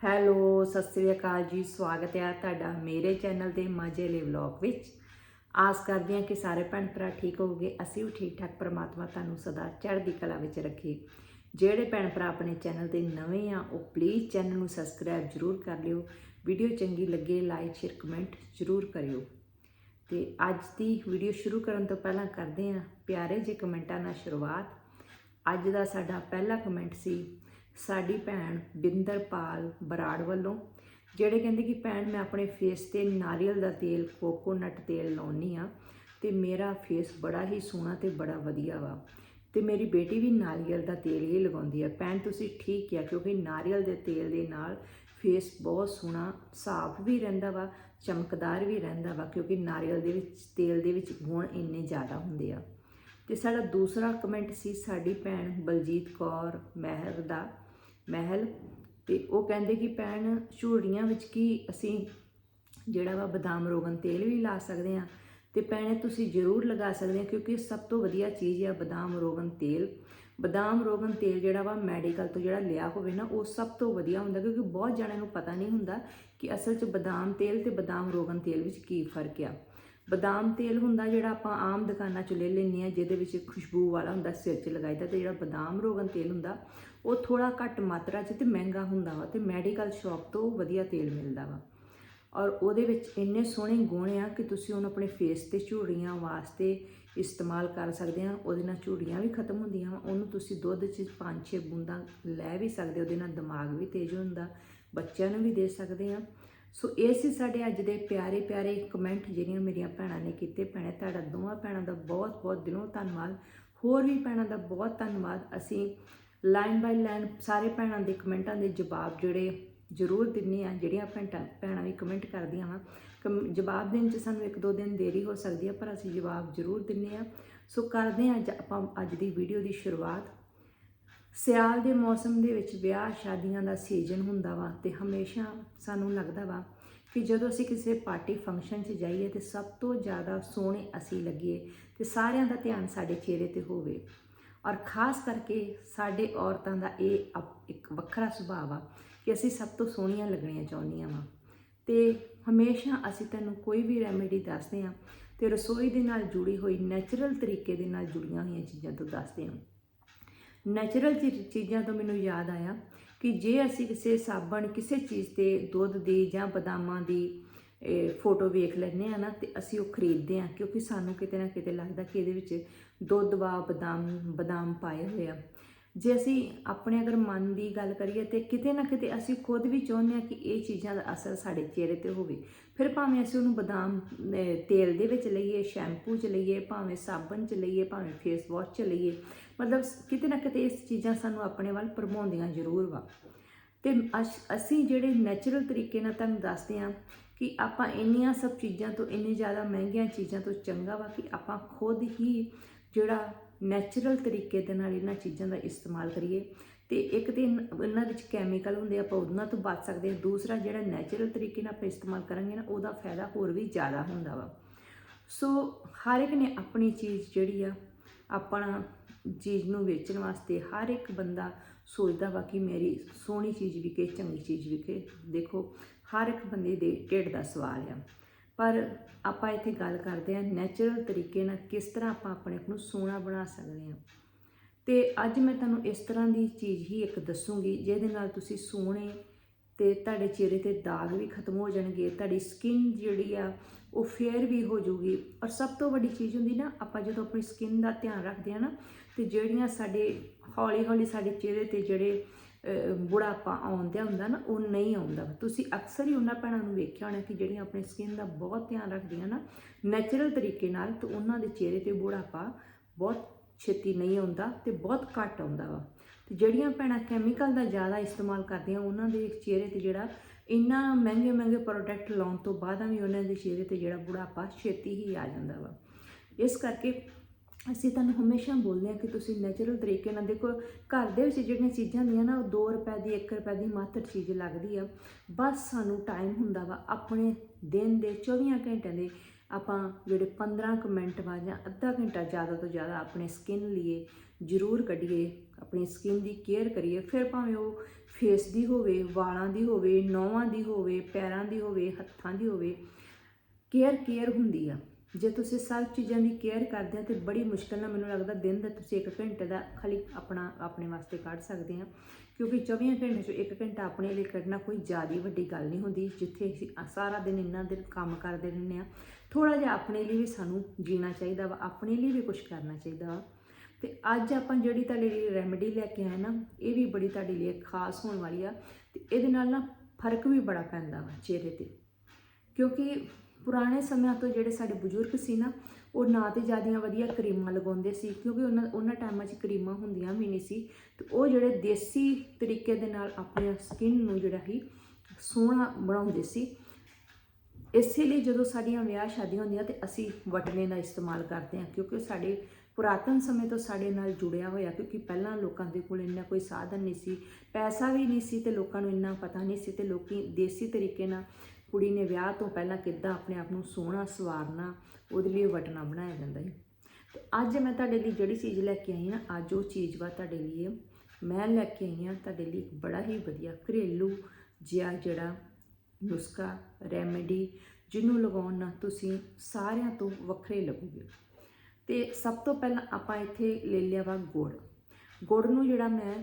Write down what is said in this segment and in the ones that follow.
Hello, Sat Sri ਅਕਾਲ ਜੀ, ਸਵਾਗਤ ਹੈ ਤੁਹਾਡਾ ਮੇਰੇ ਚੈਨਲ ਤੇ ਮਾਝੇਲੇ ਵਲੌਗ ਵਿੱਚ। ਆਸ ਕਰਦੇ ਹਾਂ ਕਿ ਸਾਰੇ ਭੈਣ ਭਰਾ ਠੀਕ ਹੋਵੋਗੇ, ਅਸੀਂ ਵੀ ਠੀਕ ਠਾਕ, ਪ੍ਰਮਾਤਮਾ ਤੁਹਾਨੂੰ ਸਦਾ ਚੜ੍ਹਦੀ ਕਲਾ ਵਿੱਚ ਰੱਖੇ। ਜਿਹੜੇ ਭੈਣ ਭਰਾ ਆਪਣੇ ਚੈਨਲ ਤੇ ਨਵੇਂ ਆ, ਉਹ ਪਲੀਜ਼ ਚੈਨਲ ਨੂੰ ਸਬਸਕ੍ਰਾਈਬ ਜ਼ਰੂਰ ਕਰ ਲਿਓ। ਵੀਡੀਓ ਚੰਗੀ ਲੱਗੇ ਲਾਈਕ ਸ਼ੇਅਰ ਕਮੈਂਟ ਜ਼ਰੂਰ ਕਰਿਓ। ਤੇ ਅੱਜ ਦੀ ਵੀਡੀਓ ਸ਼ੁਰੂ ਕਰਨ ਤੋਂ ਪਹਿਲਾਂ ਕਰਦੇ ਹਾਂ ਪਿਆਰੇ ਜਿਹੇ ਕਮੈਂਟਾਂ ਨਾਲ ਸ਼ੁਰੂਆਤ। ਅੱਜ ਦਾ ਸਾਡਾ ਪਹਿਲਾ ਕਮੈਂਟ ਸੀ ਸਾਡੀ ਭੈਣ ਬਿੰਦਰਪਾਲ ਬਰਾੜ ਵੱਲੋਂ, ਜਿਹੜੇ ਕਹਿੰਦੇ ਕਿ ਭੈਣ ਮੈਂ ਆਪਣੇ ਫੇਸ ਤੇ ਨਾਰੀਅਲ ਦਾ ਤੇਲ ਕੋਕੋਨਟ ਤੇਲ ਲਾਉਣੀ ਆ ਤੇ ਮੇਰਾ ਫੇਸ ਬੜਾ ਹੀ ਸੋਹਣਾ ਤੇ ਬੜਾ ਵਧੀਆ ਵਾ ਤੇ ਮੇਰੀ ਬੇਟੀ ਵੀ ਨਾਰੀਅਲ ਦਾ ਤੇਲ ਹੀ ਲਗਾਉਂਦੀ ਆ। ਭੈਣ ਤੁਸੀਂ ਠੀਕ ਆ, ਕਿਉਂਕਿ ਨਾਰੀਅਲ ਦੇ ਤੇਲ ਦੇ ਨਾਲ ਫੇਸ ਬਹੁਤ ਸੋਹਣਾ, ਸਾਫ਼ ਵੀ ਰਹਿੰਦਾ ਵਾ, ਚਮਕਦਾਰ ਵੀ ਰਹਿੰਦਾ ਵਾ, ਕਿਉਂਕਿ ਨਾਰੀਅਲ ਦੇ ਵਿੱਚ, ਤੇਲ ਦੇ ਵਿੱਚ ਗੁਣ ਇੰਨੇ ਜ਼ਿਆਦਾ ਹੁੰਦੇ ਆ। ਤੇ ਸਾਡਾ ਦੂਸਰਾ ਕਮੈਂਟ ਸੀ ਸਾਡੀ ਭੈਣ ਬਲਜੀਤ ਕੌਰ ਮਹਿਰ ਦਾ। ਮਹਿਲ ਤੇ ਉਹ ਕਹਿੰਦੇ ਕਿ ਭੈਣ ਝੂੜੀਆਂ ਵਿੱਚ ਕੀ ਅਸੀਂ ਜਿਹੜਾ ਵਾ ਬਦਾਮ, ਰੋਗਨ, ਤੇਲ ਵੀ ਲਾ ਸਕਦੇ ਆ ਤੇ ਭੈਣੇ ਤੁਸੀਂ ਜ਼ਰੂਰ ਲਗਾ ਸਕਦੇ ਆ ਕਿਉਂਕਿ ਸਭ ਤੋਂ ਵਧੀਆ ਚੀਜ਼ ਆ ਬਦਾਮ, ਰੋਗਨ, ਤੇਲ। ਬਦਾਮ, ਰੋਗਨ, ਤੇਲ ਜਿਹੜਾ ਵਾ ਮੈਡੀਕਲ ਤੋਂ ਜਿਹੜਾ ਲਿਆ ਹੋਵੇ ਨਾ, ਉਹ ਸਭ ਤੋਂ ਵਧੀਆ ਹੁੰਦਾ ਕਿਉਂਕਿ ਬਹੁਤ ਜਣਿਆਂ ਨੂੰ ਪਤਾ ਨਹੀਂ ਹੁੰਦਾ ਕਿ ਅਸਲ 'ਚ ਬਦਾਮ ਤੇਲ ਤੇ ਬਦਾਮ, ਰੋਗਨ, ਤੇਲ ਵਿੱਚ ਕੀ ਫ਼ਰਕ ਆ। ਬਦਾਮ, ਤੇਲ ਹੁੰਦਾ ਜਿਹੜਾ ਆਪਾਂ ਆਮ ਦੁਕਾਨਾਂ 'ਚ ਲੈ ਲੈਂਦੇ ਆ ਜਿਹਦੇ ਵਿੱਚ ਖੁਸ਼ਬੂ ਵਾਲਾ ਹੁੰਦਾ, ਸਿਰ 'ਚ ਲਗਾਈਦਾ ਤੇ ਜਿਹੜਾ ਬਦਾਮ, ਰੋਗਨ, ਤੇਲ ਹੁੰਦਾ ਉਹ ਥੋੜਾ ਘੱਟ ਮਾਤਰਾ 'ਚ ਤੇ ਮਹਿੰਗਾ ਹੁੰਦਾ ਵਾ ਤੇ ਮੈਡੀਕਲ ਸ਼ਾਪ ਤੋਂ ਵਧੀਆ ਤੇਲ ਮਿਲਦਾ ਵਾ। ਔਰ ਉਹਦੇ ਵਿੱਚ ਇੰਨੇ ਸੋਹਣੇ ਗੁਣ ਆ ਕਿ ਤੁਸੀਂ ਉਹਨੂੰ ਆਪਣੇ ਫੇਸ ਤੇ ਝੂੜੀਆਂ ਵਾਸਤੇ ਇਸਤੇਮਾਲ ਕਰ ਸਕਦੇ ਆ। ਉਹਦੇ ਨਾਲ ਝੂੜੀਆਂ ਵੀ ਖਤਮ ਹੁੰਦੀਆਂ ਵਾ, ਉਹਨੂੰ ਤੁਸੀਂ ਦੁੱਧ 'ਚ 5-6 ਬੂੰਦਾਂ ਲੈ ਵੀ ਸਕਦੇ ਉਹਦੇ ਨਾਲ ਦਿਮਾਗ ਵੀ ਤੇਜ਼ ਹੁੰਦਾ, ਬੱਚਿਆਂ ਨੂੰ ਵੀ ਦੇ ਸਕਦੇ ਆ। ਸੋ ਇਹ ਸੀ ਸਾਡੇ ਅੱਜ ਦੇ ਪਿਆਰੇ ਪਿਆਰੇ ਕਮੈਂਟ ਜਿਹੜੀਆਂ ਮੇਰੀਆਂ ਭੈਣਾਂ ਨੇ ਕੀਤੇ। ਭੈਣੇ, ਤੁਹਾਡਾ ਦੋਵਾਂ ਭੈਣਾਂ ਦਾ ਬਹੁਤ ਬਹੁਤ ਦਿਲੋਂ ਧੰਨਵਾਦ। ਹੋਰ ਵੀ ਭੈਣਾਂ ਦਾ ਬਹੁਤ ਧੰਨਵਾਦ। ਅਸੀਂ ਲਾਈਨ ਬਾਈ ਲਾਈਨ ਸਾਰੇ ਭੈਣਾਂ ਦੇ ਕਮੈਂਟਾਂ ਦੇ ਜਵਾਬ ਜਿਹੜੇ ਜ਼ਰੂਰ ਦਿੰਨੇ ਆ, ਜਿਹੜੀਆਂ ਭੈਣਾਂ ਭੈਣਾਂ ਵੀ ਕਮੈਂਟ ਕਰਦੀਆਂ ਵਾ। ਕਮ- ਜਵਾਬ ਦੇਣ 'ਚ ਸਾਨੂੰ ਇੱਕ ਦੋ ਦਿਨ ਦੇਰੀ ਹੋ ਸਕਦੀ ਆ, ਪਰ ਅਸੀਂ ਜਵਾਬ ਜ਼ਰੂਰ ਦਿੰਨੇ ਆ। ਸੋ ਕਰਦੇ ਆ ਅੱਜ ਆਪਾਂ ਅੱਜ ਦੀ ਵੀਡੀਓ ਦੀ ਸ਼ੁਰੂਆਤ। ਸਿਆਲ ਦੇ ਮੌਸਮ ਦੇ ਵਿੱਚ ਵਿਆਹ ਸ਼ਾਦੀਆਂ ਦਾ ਸੀਜ਼ਨ ਹੁੰਦਾ ਵਾ ਤੇ ਹਮੇਸ਼ਾ ਸਾਨੂੰ ਲੱਗਦਾ ਵਾ ਕਿ ਜਦੋਂ ਅਸੀਂ ਕਿਸੇ ਪਾਰਟੀ ਫੰਕਸ਼ਨ 'ਚ ਜਾਈਏ ਤੇ ਸਭ ਤੋਂ ਜ਼ਿਆਦਾ ਸੋਹਣੇ ਅਸੀਂ ਲੱਗੀਏ ਤੇ ਸਾਰਿਆਂ ਦਾ ਧਿਆਨ ਸਾਡੇ ਚਿਹਰੇ ਤੇ ਹੋਵੇ। ਔਰ ਖਾਸ ਕਰਕੇ ਸਾਡੇ ਔਰਤਾਂ ਦਾ ਇਹ ਅਪ- ਇੱਕ ਵੱਖਰਾ ਸੁਭਾਅ ਆ ਕਿ ਅਸੀਂ ਸਭ ਤੋਂ ਸੋਹਣੀਆਂ ਲੱਗਣੀਆਂ ਚਾਹੁੰਦੀਆਂ ਵਾਂ। ਤੇ ਹਮੇਸ਼ਾ ਅਸੀਂ ਤੁਹਾਨੂੰ ਕੋਈ ਵੀ ਰੈਮੇਡੀ ਦੱਸਦੇ ਆ ਤੇ ਰਸੋਈ ਦੇ ਨਾਲ ਜੁੜੀ ਹੋਈ ਨੈਚੁਰਲ ਤਰੀਕੇ ਦੇ ਨਾਲ ਜੁੜੀਆਂ ਹੋਈਆਂ ਚੀਜ਼ਾਂ ਤੋਂ ਦੱਸਦੇ ਆ ਨੈਚੁਰਲ ਚੀਜ਼ਾਂ ਤੋਂ ਮੈਨੂੰ ਯਾਦ ਆਇਆ ਕਿ ਜੇ ਅਸੀਂ ਕਿਸੇ ਸਾਬਣ, ਕਿਸੇ ਚੀਜ਼ ਤੇ ਦੁੱਧ ਦੀ ਜਾਂ ਬਦਾਮਾਂ ਦੀ ਫੋਟੋ ਵੇਖ ਲੈਂਦੇ ਆ ਨਾ, ਤੇ ਅਸੀਂ ਉਹ ਖਰੀਦਦੇ ਆ, ਕਿਉਂਕਿ ਸਾਨੂੰ ਕਿਤੇ ਨਾ ਕਿਤੇ ਲੱਗਦਾ ਕਿ ਇਹਦੇ ਵਿੱਚ ਦੁੱਧ, ਵਾ, ਬਦਾਮ ਬਦਾਮ ਪਾਏ ਹੋਏ ਆ। ਜੇ ਅਸੀਂ ਆਪਣੇ ਅਗਰ ਮਨ ਦੀ ਗੱਲ ਕਰੀਏ, ਤੇ ਕਿਤੇ ਨਾ ਕਿਤੇ ਅਸੀਂ ਖੁਦ ਵੀ ਚਾਹੁੰਦੇ ਆ ਕਿ ਇਹ ਚੀਜ਼ਾਂ ਦਾ ਅਸਰ ਸਾਡੇ ਚਿਹਰੇ ਤੇ ਹੋਵੇ। ਫਿਰ ਭਾਵੇਂ ਅਸੀਂ ਉਹਨੂੰ ਬਦਾਮ ਤੇਲ ਦੇ ਵਿੱਚ ਲਈਏ, ਸ਼ੈਂਪੂ 'ਚ ਲਈਏ, ਭਾਵੇਂ ਸਾਬਣ 'ਚ ਲਈਏ, ਭਾਵੇਂ ਫੇਸ ਵਾਸ਼ 'ਚ ਲਈਏ, ਮਤਲਬ ਕਿਤੇ ਨਾ ਕਿਤੇ ਇਸ ਚੀਜ਼ਾਂ ਸਾਨੂੰ ਆਪਣੇ ਵੱਲ ਭਰਮਾਉਂਦੀਆਂ ਜ਼ਰੂਰ ਵਾ। ਤੇ ਅਸ- ਅਸੀਂ ਜਿਹੜੇ ਨੈਚੁਰਲ ਤਰੀਕੇ ਨਾਲ ਤੁਹਾਨੂੰ ਦੱਸਦੇ ਆ ਕਿ ਆਪਾਂ ਇੰਨੀਆਂ ਸਭ ਚੀਜ਼ਾਂ ਤੋਂ ਇੰਨੇ ਜ਼ਿਆਦਾ ਮਹਿੰਗੀਆਂ ਚੀਜ਼ਾਂ ਤੋਂ ਚੰਗਾ ਵਾ ਕਿ ਆਪਾਂ ਖੁਦ ਹੀ ਜਿਹੜਾ ਨੈਚੁਰਲ ਤਰੀਕੇ ਦੇ ਨਾਲ ਇਹਨਾਂ ਚੀਜ਼ਾਂ ਦਾ ਇਸਤੇਮਾਲ ਕਰੀਏ। ਤੇ ਇੱਕ ਤੇ ਇਨ- ਇਹਨਾਂ ਵਿੱਚ ਕੈਮੀਕਲ ਹੁੰਦੇ ਆ, ਆਪਾਂ ਉਹਨਾਂ ਤੋਂ ਬਚ ਸਕਦੇ ਹਾਂ ਦੂਸਰਾ ਜਿਹੜਾ ਨੈਚੁਰਲ ਤਰੀਕੇ ਨਾਲ ਆਪਾਂ ਇਸਤੇਮਾਲ ਕਰਾਂਗੇ ਨਾ ਉਹਦਾ ਫਾਇਦਾ ਹੋਰ ਵੀ ਜ਼ਿਆਦਾ ਹੁੰਦਾ ਵਾ। ਸੋ ਹਰ ਇੱਕ ਨੇ ਆਪਣੀ ਚੀਜ਼ ਜਿਹੜੀ ਆ ਆਪਣਾ ਚੀਜ਼ ਨੂੰ ਵੇਚਣ ਵਾਸਤੇ ਹਰ ਇੱਕ ਬੰਦਾ ਸੋਚਦਾ ਵਾ ਕਿ ਮੇਰੀ ਸੋਹਣੀ ਚੀਜ਼ ਵਿਕੇ ਚੰਗੀ ਚੀਜ਼ ਵਿਕੇ ਦੇਖੋ, ਹਰ ਇੱਕ ਬੰਦੇ ਦੇ ਢਿੱਡ ਦਾ ਸਵਾਲ ਆ। ਪਰ ਆਪਾਂ ਇੱਥੇ ਗੱਲ ਕਰਦੇ ਆ ਨੈਚੁਰਲ ਤਰੀਕੇ ਨਾਲ ਕਿਸ ਤਰ੍ਹਾਂ ਆਪਾਂ ਆਪਣੇ ਆਪ ਨੂੰ ਸੋਹਣਾ ਬਣਾ ਸਕਦੇ ਹਾਂ। ਤੇ ਅੱਜ ਮੈਂ ਤੁਹਾਨੂੰ ਇਸ ਤਰ੍ਹਾਂ ਦੀ ਚੀਜ਼ ਹੀ ਇੱਕ ਦੱਸੂਗੀ, ਜਿਹਦੇ ਨਾਲ ਤੁਸੀਂ ਸੋਹਣੇ ਤੇ ਤੁਹਾਡੇ ਚਿਹਰੇ ਤੇ ਦਾਗ ਵੀ ਖਤਮ ਹੋ ਜਾਣਗੇ, ਤੁਹਾਡੀ ਸਕਿਨ ਜਿਹੜੀ ਆ ਉਹ ਫੇਅਰ ਵੀ ਹੋ ਜਾਊਗੀ। ਔਰ ਸਭ ਤੋਂ ਵੱਡੀ ਚੀਜ਼ ਹੁੰਦੀ ਨਾ, ਆਪਾਂ ਜਦੋਂ ਆਪਣੀ ਸਕਿਨ ਦਾ ਧਿਆਨ ਰੱਖਦੇ ਆ ਨਾ, ਤੇ ਜਿਹੜੀਆਂ ਸਾਡੇ ਹੌਲੀ ਹੌਲੀ ਸਾਡੇ ਚਿਹਰੇ ਤੇ ਜਿਹੜੇ ਬੁਢਾਪਾ ਆਉਂਦਿਆ ਹੁੰਦਾ ਨਾ, ਉਹ ਨਹੀਂ ਆਉਂਦਾ। ਤੁਸੀਂ ਅਕਸਰ ਹੀ ਉਹਨਾਂ ਭੈਣਾਂ ਨੂੰ ਵੇਖਿਆ ਹੋਣਾ ਕਿ ਜਿਹੜੀਆਂ ਆਪਣੀ ਸਕਿਨ ਦਾ ਬਹੁਤ ਧਿਆਨ ਰੱਖਦੀਆਂ ਨਾ ਨੈਚੁਰਲ ਤਰੀਕੇ ਨਾਲ, ਤੇ ਉਹਨਾਂ ਦੇ ਚਿਹਰੇ ਤੇ ਬੁਢਾਪਾ ਬਹੁਤ ਛੇਤੀ ਨਹੀਂ ਆਉਂਦਾ ਤੇ ਬਹੁਤ ਘੱਟ ਆਉਂਦਾ ਵਾ। ਜਿਹੜੀਆਂ ਭੈਣਾਂ ਕੈਮੀਕਲ ਦਾ ਜ਼ਿਆਦਾ ਇਸਤੇਮਾਲ ਕਰਦੀਆਂ, ਉਹਨਾਂ ਦੇ ਚਿਹਰੇ ਤੇ ਜਿਹੜਾ ਇੰਨਾ ਮਹਿੰਗੇ ਮਹਿੰਗੇ ਪ੍ਰੋਡਕਟ ਲਾਉਣ ਤੋਂ ਬਾਅਦ ਵੀ ਉਹਨਾਂ ਦੇ ਚਿਹਰੇ ਤੇ ਜਿਹੜਾ ਬੁਢਾਪਾ ਛੇਤੀ ਹੀ ਆ ਜਾਂਦਾ ਵਾ। ਇਸ ਕਰਕੇ ਅਸੀਂ ਤੁਹਾਨੂੰ ਹਮੇਸ਼ਾ ਬੋਲਦੇ ਹਾਂ ਕਿ ਤੁਸੀਂ ਨੈਚੁਰਲ ਤਰੀਕੇ ਨਾਲ ਦੇਖੋ, ਘਰ ਦੇ ਵਿੱਚ ਜਿਹੜੀਆਂ ਚੀਜ਼ਾਂ ਹੁੰਦੀਆਂ ਨਾ, ਉਹ 2 ਰੁਪਏ ਦੀ 1 ਰੁਪਏ ਦੀ ਮਾਤਰ ਚੀਜ਼ ਲੱਗਦੀ ਆ। ਬਸ ਸਾਨੂੰ ਟਾਈਮ ਹੁੰਦਾ ਵਾ ਆਪਣੇ ਦਿਨ ਦੇ 24 ਘੰਟਿਆਂ ਦੇ ਆਪਾਂ ਜਿਹੜੇ 15 ਕੁ ਮਿੰਟ ਵਾ ਜਾਂ ਅੱਧਾ ਘੰਟਾ ਜ਼ਿਆਦਾ ਤੋਂ ਜ਼ਿਆਦਾ ਆਪਣੇ ਸਕਿਨ ਲਈ ਜ਼ਰੂਰ ਕੱਢੀਏ। ਆਪਣੀ ਸਕਿਨ ਦੀ ਕੇਅਰ ਕਰੀਏ, ਫਿਰ ਭਾਵੇਂ ਉਹ ਫੇਸ ਦੀ ਹੋਵੇ, ਵਾਲਾਂ ਦੀ ਹੋਵੇ ਨੌਹਾਂ ਦੀ ਹੋਵੇ, ਪੈਰਾਂ ਦੀ ਹੋਵੇ, ਹੱਥਾਂ ਦੀ ਹੋਵੇ ਕੇਅਰ ਕੇਅਰ ਹੁੰਦੀ ਆ। ਜੇ ਤੁਸੀਂ ਸਭ ਚੀਜ਼ਾਂ ਦੀ ਕੇਅਰ ਕਰਦੇ ਆ ਤੇ ਬੜੀ ਮੁਸ਼ਕਲ ਨਾਲ ਮੈਨੂੰ ਲੱਗਦਾ ਦਿਨ ਦਾ ਤੁਸੀਂ 1 ਘੰਟੇ ਦਾ ਖਾਲੀ ਆਪਣਾ, ਆਪਣੇ ਵਾਸਤੇ ਕੱਢ ਸਕਦੇ ਆ। ਕਿਉਂਕਿ 24 ਘੰਟੇ ਚੋਂ 1 ਘੰਟਾ ਆਪਣੇ ਲਈ ਕੱਢਣਾ ਕੋਈ ਜ਼ਿਆਦਾ ਵੱਡੀ ਗੱਲ ਨਹੀਂ ਹੁੰਦੀ। ਜਿੱਥੇ ਅਸੀਂ ਸਾਰਾ ਦਿਨ ਇੰਨਾ ਦਿਨ ਕੰਮ ਕਰਦੇ ਰਹਿੰਦੇ ਆ ਥੋੜਾ ਜਿਹਾ ਆਪਣੇ ਲਈ ਵੀ ਸਾਨੂੰ ਜੀਣਾ ਚਾਹੀਦਾ ਵਾ, ਆਪਣੇ ਲਈ ਵੀ ਕੁਝ ਕਰਨਾ ਚਾਹੀਦਾ ਵਾ। ਤੇ ਅੱਜ ਆਪਾਂ ਜਿਹੜੀ ਤੁਹਾਡੇ ਲਈ ਰੈਮੇਡੀ ਲੈ ਕੇ ਆਏ ਨਾ, ਇਹ ਵੀ ਬੜੀ ਤੁਹਾਡੇ ਲਈ ਖਾਸ ਹੋਣ ਵਾਲੀ ਆ ਤੇ ਇਹਦੇ ਨਾਲ ਨਾ ਫ਼ਰਕ ਵੀ ਬੜਾ ਪੈਂਦਾ ਵਾ ਚਿਹਰੇ ਤੇ। ਕਿਉਂਕਿ ਪੁਰਾਣੇ ਸਮਿਆਂ ਤੋਂ ਜਿਹੜੇ ਸਾਡੇ ਬਜ਼ੁਰਗ ਸੀ ਨਾ, ਉਹ ਨਾ ਤੇ ਜਿਆਦੀਆਂ ਵਧੀਆ ਕਰੀਮਾਂ ਲਗਾਉਂਦੇ ਸੀ, ਕਿਉਂਕਿ ਉਹਨਾਂ ਉਹਨਾਂ ਟਾਈਮਾਂ 'ਚ ਕਰੀਮਾਂ ਹੁੰਦੀਆਂ ਵੀ ਨਹੀਂ ਸੀ ਤੇ ਉਹ ਜਿਹੜੇ ਦੇਸੀ ਤਰੀਕੇ ਦੇ ਨਾਲ ਆਪਣੀ ਸਕਿਨ ਨੂੰ ਜਿਹੜਾ ਹੀ ਸੋਹਣਾ ਬਣਾਉਂਦੇ ਸੀ। ਇਸੇ ਲਈ ਜਦੋਂ ਸਾਡੀਆਂ ਵਿਆਹ ਸ਼ਾਦੀਆਂ ਹੁੰਦੀਆਂ ਤੇ ਅਸੀਂ ਵਟਨੇ ਦਾ ਇਸਤੇਮਾਲ ਕਰਦੇ ਹਾਂ, ਕਿਉਂਕਿ ਸਾਡੇ ਪੁਰਾਤਨ ਸਮੇਂ ਤੋਂ ਸਾਡੇ ਨਾਲ ਜੁੜਿਆ ਹੋਇਆ ਕਿਉਂਕਿ ਪਹਿਲਾਂ ਲੋਕਾਂ ਦੇ ਕੋਲ ਇੰਨਾ ਕੋਈ ਸਾਧਨ ਨਹੀਂ ਸੀ, ਪੈਸਾ ਵੀ ਨਹੀਂ ਸੀ ਤੇ ਲੋਕਾਂ ਨੂੰ ਇੰਨਾ ਪਤਾ ਨਹੀਂ ਸੀ ਤੇ ਲੋਕੀ ਦੇਸੀ ਤਰੀਕੇ ਨਾਲ ਕੁੜੀ ਨੇ ਵਿਆਹ ਤੋਂ ਪਹਿਲਾਂ ਕਿੱਦਾਂ ਆਪਣੇ ਆਪ ਨੂੰ ਸੋਹਣਾ, ਸਵਾਰਨਾ, ਉਹਦੇ ਲਈ ਵਟਣਾ ਬਣਾਇਆ ਜਾਂਦਾ ਹੈ ਤੇ ਅੱਜ ਮੈਂ ਤੁਹਾਡੇ ਲਈ ਜਿਹੜੀ ਚੀਜ਼ ਲੈ ਕੇ ਆਈ ਨਾ ਅੱਜ ਉਹ ਚੀਜ਼ ਵਾ ਤੁਹਾਡੇ ਲਈ ਮੈਂ ਲੈ ਕੇ ਆਈ ਹਾਂ ਤੁਹਾਡੇ ਲਈ ਇੱਕ ਬੜਾ ਹੀ ਵਧੀਆ ਘਰੇਲੂ ਜਿਹਾ ਜਿਹੜਾ ਨੁਸਖਾ ਰੈਮੇਡੀ ਜਿਹਨੂੰ ਲਗਾਉਣ ਨਾਲ ਤੁਸੀਂ ਸਾਰਿਆਂ ਤੋਂ ਵੱਖਰੇ ਲੱਗੋਗੇ। ਤੇ ਸਭ ਤੋਂ ਪਹਿਲਾਂ ਆਪਾਂ ਇੱਥੇ ਲੈ ਲਿਆ ਵਾ ਗੁੜ। ਗੁੜ ਨੂੰ ਜਿਹੜਾ ਮੈਂ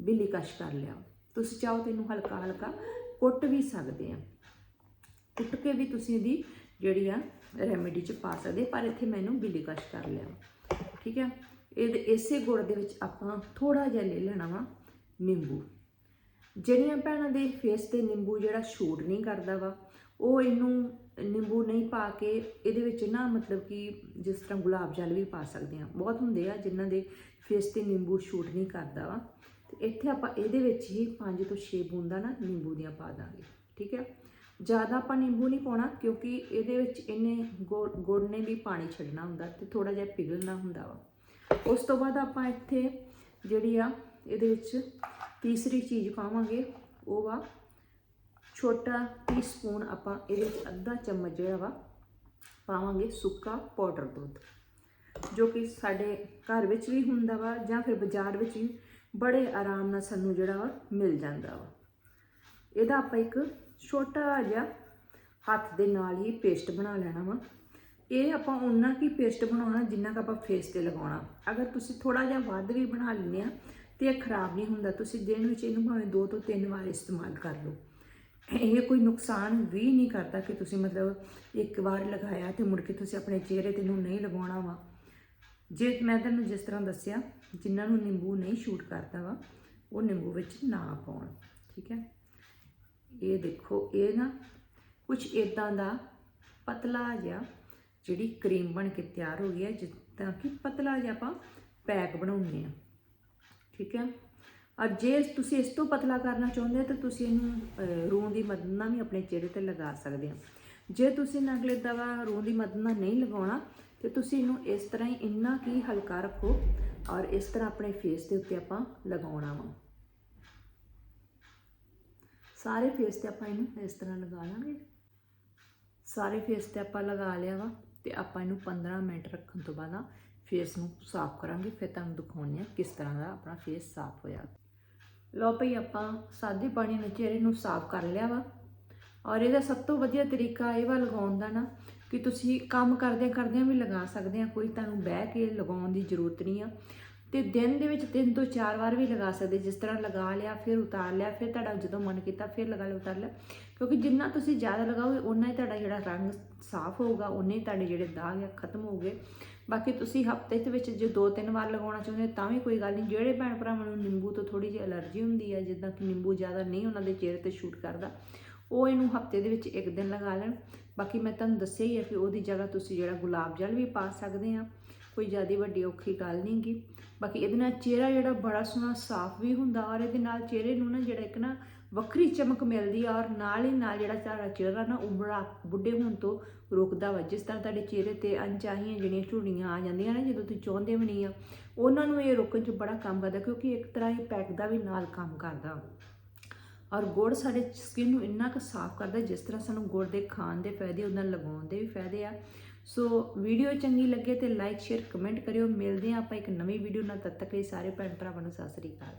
ਬਿੱਲੀ ਕਸ਼ ਕਰ ਲਿਆ। ਤੁਸੀਂ ਚਾਹੋ ਤੈਨੂੰ ਹਲਕਾ ਹਲਕਾ ਕੁੱਟ ਵੀ ਸਕਦੇ ਆ। ਕੁੱਟ ਕੇ ਵੀ ਤੁਸੀਂ ਇਹਦੀ ਜਿਹੜੀ ਆ ਰੈਮੇਡੀ ਚ ਪਾ ਸਕਦੇ ਪਰ ਇੱਥੇ ਮੈਨੂੰ ਬਿੱਲੀ ਕਸ਼ ਕਰ ਲਿਆ। ਠੀਕ ਹੈ ਇਹਦੇ, ਇਸੇ ਗੁੜ ਦੇ ਵਿੱਚ ਆਪਾਂ ਥੋੜਾ ਜਿਹਾ ਲੈ ਲੈਣਾ ਵਾ ਨਿੰਬੂ। ਜਿਹੜੀਆਂ ਭੈਣਾਂ ਦੇ ਫੇਸ ਤੇ ਨਿੰਬੂ ਜਿਹੜਾ ਸ਼ੂਟ ਨਹੀਂ ਕਰਦਾ ਵਾ, ਉਹ ਇਹਨੂੰ ਨਿੰਬੂ ਨਹੀਂ ਪਾ ਕੇ ਇਹਦੇ ਵਿੱਚ ਨਾ ਮਤਲਬ ਕਿ ਜਿਸ ਤਰ੍ਹਾਂ ਗੁਲਾਬ ਜਲ ਵੀ ਪਾ ਸਕਦੇ ਆ ਬਹੁਤ ਹੁੰਦੇ ਆ ਜਿਨ੍ਹਾਂ ਦੇ ਫੇਸ ਤੇ ਨਿੰਬੂ ਸ਼ੂਟ ਨਹੀਂ ਕਰਦਾ ਵਾ। ਤੇ ਇੱਥੇ ਆਪਾਂ ਇਹਦੇ ਵਿੱਚ ਹੀ 5 ਤੋਂ 6 ਬੂੰਦਾਂ ਨਾ ਨਿੰਬੂ ਦੀਆਂ ਪਾ ਦਾਂਗੇ, ਠੀਕ ਹੈ ਜ਼ਿਆਦਾ ਆਪਾਂ ਨਿੰਬੂ ਨਹੀਂ ਪਾਉਣਾ ਕਿਉਂਕਿ ਇਹਦੇ ਵਿੱਚ ਇਹਨੇ ਗੁੜ ਗੁੜ ਨੇ ਵੀ ਪਾਣੀ ਛੱਡਣਾ ਹੁੰਦਾ ਤੇ ਥੋੜਾ ਜਿਹਾ ਪਿਘਲਣਾ ਹੁੰਦਾ ਵਾ। ਉਸ ਤੋਂ ਬਾਅਦ ਆਪਾਂ ਇੱਥੇ ਜਿਹੜੀ ਆ, ਇਹਦੇ ਵਿੱਚ ਤੀਸਰੀ ਚੀਜ਼ ਪਾਵਾਂਗੇ, ਉਹ ਵਾ ਛੋਟਾ ਟੀਸਪੂਨ ਆਪਾਂ ਇਹਦੇ ਵਿੱਚ ਅੱਧਾ ਚਮਚ ਜਿਹੜਾ ਵਾ ਪਾਵਾਂਗੇ ਸੁੱਕਾ ਪਾਊਡਰ ਦੁੱਧ, ਜੋ ਕਿ ਸਾਡੇ ਘਰ ਵਿੱਚ ਵੀ ਹੁੰਦਾ ਵਾ ਜਾਂ ਫਿਰ ਬਾਜ਼ਾਰ ਵਿੱਚ ਵੀ ਬੜੇ ਆਰਾਮ ਨਾਲ ਸਾਨੂੰ ਜਿਹੜਾ ਵਾ ਮਿਲ ਜਾਂਦਾ ਵਾ। ਇਹਦਾ ਆਪਾਂ ਇੱਕ ਛੋਟਾ ਜਿਹਾ ਹੱਥ ਦੇ ਨਾਲ ਹੀ ਪੇਸਟ ਬਣਾ ਲੈਣਾ ਵਾ। ਇਹ ਆਪਾਂ ਉਨਾ ਕੀ ਪੇਸਟ ਬਣਾਉਣਾ ਜਿੰਨਾ ਕੁ ਆਪਾਂ ਫੇਸ ਤੇ ਲਗਾਉਣਾ। ਅਗਰ ਤੁਸੀਂ ਥੋੜਾ ਜਿਹਾ ਵੱਧ ਵੀ ਬਣਾ ਲੈਂਦੇ ਆ ਤੇ ਇਹ ਖਰਾਬ ਨਹੀਂ ਹੁੰਦਾ, ਤੁਸੀਂ ਦਿਨ ਵਿੱਚ ਇਹਨੂੰ ਭਾਵੇਂ ਦੋ ਤੋਂ ਤਿੰਨ ਵਾਰ ਇਸਤੇਮਾਲ ਕਰ ਲਓ। ਇਹ ਕੋਈ ਨੁਕਸਾਨ ਵੀ ਨਹੀਂ ਕਰਦਾ ਕਿ ਤੁਸੀਂ ਮਤਲਬ ਇੱਕ ਵਾਰ ਲਗਾਇਆ ਤੇ ਮੁੜ ਕੇ ਤੁਸੀਂ ਆਪਣੇ ਚਿਹਰੇ ਤੇ ਨੂੰ ਨਹੀਂ ਲਗਾਉਣਾ ਵਾ। ਜੇ ਮੈਂ ਤੁਹਾਨੂੰ ਜਿਸ ਤਰ੍ਹਾਂ ਦੱਸਿਆ, ਜਿਨ੍ਹਾਂ ਨੂੰ ਨਿੰਬੂ ਨਹੀਂ ਸ਼ੂਟ ਕਰਦਾ ਵਾ, ਉਹ ਨਿੰਬੂ ਵਿੱਚ ਨਾ ਪਾਉਣ, ਠੀਕ ਹੈ? ਇਹ ਦੇਖੋ, ਇਹ ਨਾ ਕੁਝ ਇਦਾਂ ਦਾ ਪਤਲਾ ਜਿਹਾ ਜਿਹੜੀ ਕਰੀਮ ਬਣ ਕੇ ਤਿਆਰ ਹੋ ਗਈ ਹੈ, ਜਿੱਦਾਂ ਕਿ ਪਤਲਾ ਜਿਹਾ ਆਪਾਂ ਪੈਕ ਬਣਾਉਂਦੇ ਆ ਠੀਕ ਹੈ? ਔਰ ਜੇ ਤੁਸੀਂ ਇਸ ਤੋਂ ਪਤਲਾ ਕਰਨਾ ਚਾਹੁੰਦੇ ਹੋ ਤਾਂ ਤੁਸੀਂ ਇਹਨੂੰ ਅਹ, ਰੂੰ ਦੀ ਮਦਦ ਨਾਲ ਵੀ ਆਪਣੇ ਚਿਹਰੇ ਤੇ ਲਗਾ ਸਕਦੇ ਹੋ। ਜੇ ਤੁਸੀਂ ਨਗਲੇ ਦਵਾ ਰੂੰ ਦੀ ਮਦਦ ਨਾਲ ਨਹੀਂ ਲਗਾਉਣਾ ਤੇ ਤੁਸੀਂ ਇਹਨੂੰ ਇਸ ਤਰ੍ਹਾਂ ਹੀ ਇੰਨਾ ਕੀ ਹਲਕਾ ਰੱਖੋ ਔਰ ਇਸ ਤਰ੍ਹਾਂ ਆਪਣੇ ਫੇਸ ਦੇ ਉੱਤੇ ਆਪਾਂ ਲਗਾਉਣਾ ਵਾ। ਸਾਰੇ ਫੇਸ ਤੇ ਆਪਾਂ ਇਹਨੂੰ ਇਸ ਤਰ੍ਹਾਂ ਲਗਾ ਲਾਂਗੇ। ਸਾਰੇ ਫੇਸ ਤੇ ਆਪਾਂ ਲਗਾ ਲਿਆ ਵਾ ਤੇ ਆਪਾਂ ਇਹਨੂੰ 15 ਮਿੰਟ ਰੱਖਣ ਤੋਂ ਬਾਅਦ ਫੇਸ ਨੂੰ ਸਾਫ਼ ਕਰਾਂਗੇ ਫਿਰ ਤੁਹਾਨੂੰ ਦਿਖਾਉਂਦੇ ਆ ਕਿਸ ਤਰ੍ਹਾਂ ਦਾ ਆਪਣਾ ਫੇਸ ਸਾਫ਼ ਹੋਇਆ। ਲਓ ਭਈ ਆਪਾਂ ਸਾਦੇ ਪਾਣੀ ਨਾਲ ਚਿਹਰੇ ਨੂੰ ਸਾਫ਼ ਕਰ ਲਿਆ ਵਾ। ਔਰ ਇਹਦਾ ਸਭ ਤੋਂ ਵਧੀਆ ਤਰੀਕਾ ਇਹ ਵਾ ਲਗਾਉਣ ਦਾ ਨਾ ਕਿ ਤੁਸੀਂ ਕੰਮ ਕਰਦੇ ਕਰਦਿਆਂ ਵੀ ਲਗਾ ਸਕਦੇ ਆ, ਕੋਈ ਤੁਹਾਨੂੰ ਬਹਿ ਕੇ ਲਗਾਉਣ ਦੀ ਜ਼ਰੂਰਤ ਨਹੀਂ ਆ। ਤੇ ਦਿਨ ਦੇ ਵਿੱਚ ਤਿੰਨ ਤੋਂ ਚਾਰ ਵਾਰ ਵੀ ਲਗਾ ਸਕਦੇ, ਜਿਸ ਤਰ੍ਹਾਂ ਲਗਾ ਲਿਆ, ਫਿਰ ਉਤਾਰ ਲਿਆ, ਫਿਰ ਤੁਹਾਡਾ ਜਦੋਂ ਮਨ ਕੀਤਾ ਫਿਰ ਲਗਾ ਲਿਆ, ਉਤਾਰ ਲਿਆ। ਕਿਉਂਕਿ ਜਿੰਨਾ ਤੁਸੀਂ ਜ਼ਿਆਦਾ ਲਗਾਓਗੇ ਉਨਾ ਹੀ ਤੁਹਾਡਾ ਜਿਹੜਾ ਰੰਗ ਸਾਫ਼ ਹੋਊਗਾ ਉਨੇ ਹੀ ਤੁਹਾਡੇ ਜਿਹੜੇ ਦਾਗ ਆ ਖਤਮ ਹੋਗੇ ਬਾਕੀ ਤੁਸੀਂ ਹਫ਼ਤੇ ਦੇ ਵਿੱਚ ਜੇ ਦੋ ਤਿੰਨ ਵਾਰ ਲਗਾਉਣਾ ਚਾਹੁੰਦੇ ਹੋ, ਤਾਂ ਵੀ ਕੋਈ ਗੱਲ ਨਹੀਂ। ਜਿਹੜੇ ਭੈਣ ਭਰਾਵਾਂ ਨੂੰ ਨਿੰਬੂ ਤੋਂ ਥੋੜੀ ਜਿਹੀ ਅਲਰਜੀ ਹੁੰਦੀ ਹੈ ਜਿੱਦਾਂ ਕਿ ਨਿੰਬੂ ਜ਼ਿਆਦਾ ਨਹੀਂ ਉਹਨਾਂ ਦੇ ਚਿਹਰੇ ਤੇ ਸ਼ੂਟ ਕਰਦਾ, ਉਹ ਇਹਨੂੰ ਹਫ਼ਤੇ ਦੇ ਵਿੱਚ ਇੱਕ ਦਿਨ ਲਗਾ ਲੈਣ। ਬਾਕੀ ਮੈਂ ਤੁਹਾਨੂੰ ਦੱਸਿਆ ਹੀ ਹੈ ਕਿ ਉਹਦੀ ਜਗ੍ਹਾ ਤੁਸੀਂ ਜਿਹੜਾ ਗੁਲਾਬ ਜਲ ਵੀ ਪਾ ਸਕਦੇ ਆ, ਕੋਈ ਜ਼ਿਆਦਾ ਵੱਡੀ ਔਖੀ ਗੱਲ ਨਹੀਂ ਗੀ। ਬਾਕੀ ਇਹਦੇ ਨਾਲ ਚਿਹਰਾ ਜਿਹੜਾ ਬੜਾ ਸੋਹਣਾ ਸਾਫ਼ ਵੀ ਹੁੰਦਾ ਔਰ ਇਹਦੇ ਨਾਲ ਚਿਹਰੇ ਨੂੰ ਨਾ ਜਿਹੜਾ ਇੱਕ ਨਾ ਵੱਖਰੀ ਚਮਕ ਮਿਲਦੀ ਆ ਔਰ ਨਾਲ ਹੀ ਨਾਲ ਜਿਹੜਾ ਸਾਡਾ ਚਿਹਰਾ ਨਾ ਉਹ ਉਬੜਾ ਬੁੱਢੇ ਹੋਣ ਤੋਂ ਰੋਕਦਾ ਵਾ। ਜਿਸ ਤਰ੍ਹਾਂ ਤੁਹਾਡੇ ਚਿਹਰੇ ਤੇ ਅਣਚਾਹੀਆਂ ਜਿਹੜੀਆਂ ਝੁਰੜੀਆਂ ਆ ਜਾਂਦੀਆਂ ਨੇ, ਜਦੋਂ ਤੁਸੀਂ ਚਾਹੁੰਦੇ ਵੀ ਨਹੀਂ ਆ, ਉਹਨਾਂ ਨੂੰ ਇਹ ਰੋਕਣ 'ਚ ਬੜਾ ਕੰਮ ਕਰਦਾ, ਕਿਉਂਕਿ ਇੱਕ ਤਰ੍ਹਾਂ ਇਹ ਪੈਕ ਦਾ ਵੀ ਨਾਲ ਕੰਮ ਕਰਦਾ। ਔਰ ਗੁੜ ਸਾਡੇ ਸਕਿਨ ਨੂੰ ਇੰਨਾ ਕੁ ਸਾਫ਼ ਕਰਦਾ, ਜਿਸ ਤਰ੍ਹਾਂ ਸਾਨੂੰ ਗੁੜ ਦੇ ਖਾਣ ਦੇ ਫਾਇਦੇ ਉਹਨਾਂ ਲਗਾਉਣ ਦੇ ਵੀ ਫਾਇਦੇ ਆ। ਸੋ ਵੀਡੀਓ ਚੰਗੀ ਲੱਗੇ ਤੇ ਲਾਈਕ, ਸ਼ੇਅਰ, ਕਮੈਂਟ ਕਰਿਓ। ਮਿਲਦੇ ਹਾਂ ਆਪਾਂ ਇੱਕ ਨਵੀਂ ਵੀਡੀਓ ਨਾਲ, ਤਦ ਤੱਕ ਲਈ ਸਾਰੇ ਭੈਣ ਭਰਾਵਾਂ ਨੂੰ ਸਤਿ ਸ੍ਰੀ ਅਕਾਲ।